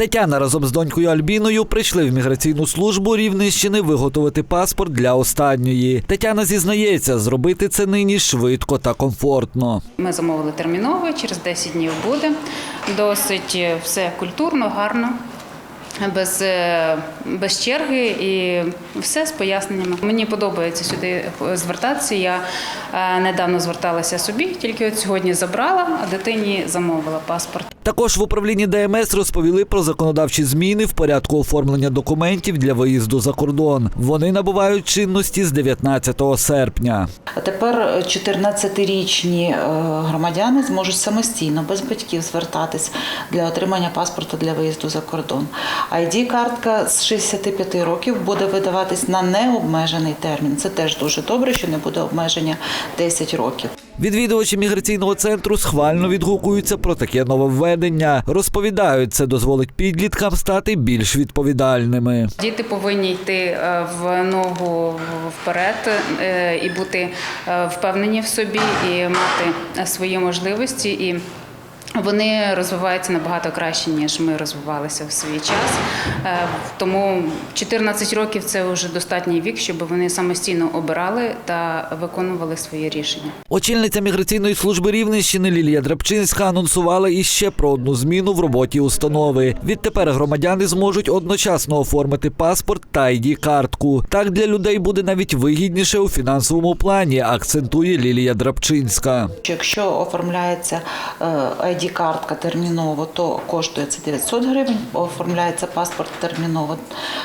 Тетяна разом з донькою Альбіною прийшли в міграційну службу Рівненщини виготовити паспорт для останньої. Тетяна зізнається, зробити це нині швидко та комфортно. Ми замовили терміново, через 10 днів буде. Досить е, все культурно, гарно, без, е, без черги і все з поясненнями. Мені подобається сюди звертатися. Я е, недавно зверталася собі, тільки от сьогодні забрала, а дитині замовила паспорт. Також в управлінні ДМС розповіли про законодавчі зміни в порядку оформлення документів для виїзду за кордон. Вони набувають чинності з 19 серпня. А тепер 14-річні е, громадяни зможуть самостійно без батьків звертатись для отримання паспорту для виїзду за кордон. id картка з 65 років буде видаватись на необмежений термін. Це теж дуже добре, що не буде обмеження 10 років. Відвідувачі міграційного центру схвально відгукуються про таке нововведення. Розповідають, це дозволить підліткам стати більш відповідальними. Діти повинні йти е, в ногу вперед е, і бути е, впевнені в собі, і мати свої можливості. І вони розвиваються набагато краще, ніж ми розвивалися в свій час. Е, Тому 14 років це вже достатній вік, щоб вони самостійно обирали та виконували свої рішення. Очільниця міграційної служби Рівненщини Лілія Драбчинська анонсувала іще про одну зміну в роботі установи. Відтепер громадяни зможуть одночасно оформити паспорт та id картку. Так для людей буде навіть вигідніше у фінансовому плані, акцентує Лілія Драбчинська. Якщо оформляється е, ID-картка терміново, то коштує це 900 гривень. Оформляється паспорт терміново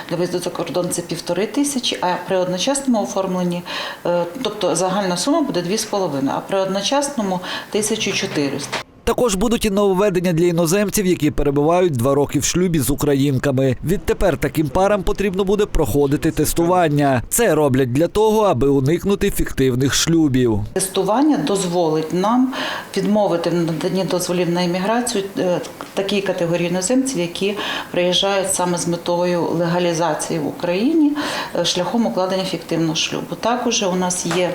для виїзду за кордон це півтори тисячі. А при одночасному оформленні, е, тобто загальна сума буде 2,5, а при одночасному 1400. Також будуть і нововведення для іноземців, які перебувають два роки в шлюбі з українками. Відтепер таким парам потрібно буде проходити тестування. Це роблять для того, аби уникнути фіктивних шлюбів. Тестування дозволить нам відмовити в наданні дозволів на імміграцію е, такій категорії іноземців, які приїжджають саме з метою легалізації в Україні е, шляхом укладення фіктивного шлюбу. Також у нас є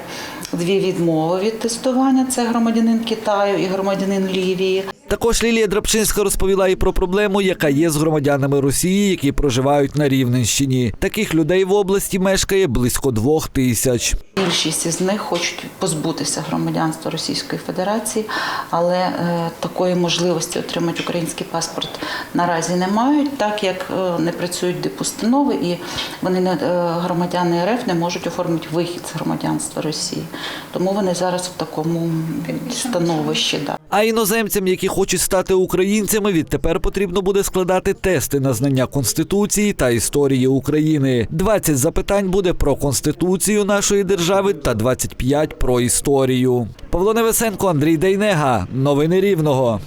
дві відмови від тестування: це громадянин Китаю і громадянин TV Також Лілія Драбчинська розповіла і про проблему, яка є з громадянами Росії, які проживають на Рівненщині. Таких людей в області мешкає близько двох тисяч. Більшість із них хочуть позбутися громадянства Російської Федерації, але е, такої можливості отримати український паспорт наразі не мають, так як е, не працюють дипустанови і вони не е, громадяни РФ не можуть оформити вихід з громадянства Росії. Тому вони зараз в такому становищі. Да. А іноземцям, які хочуть стати українцями, відтепер потрібно буде складати тести на знання конституції та історії України. 20 запитань буде про конституцію нашої держави та 25 про історію. Павло Невесенко, Андрій Дейнега. Новини Рівного.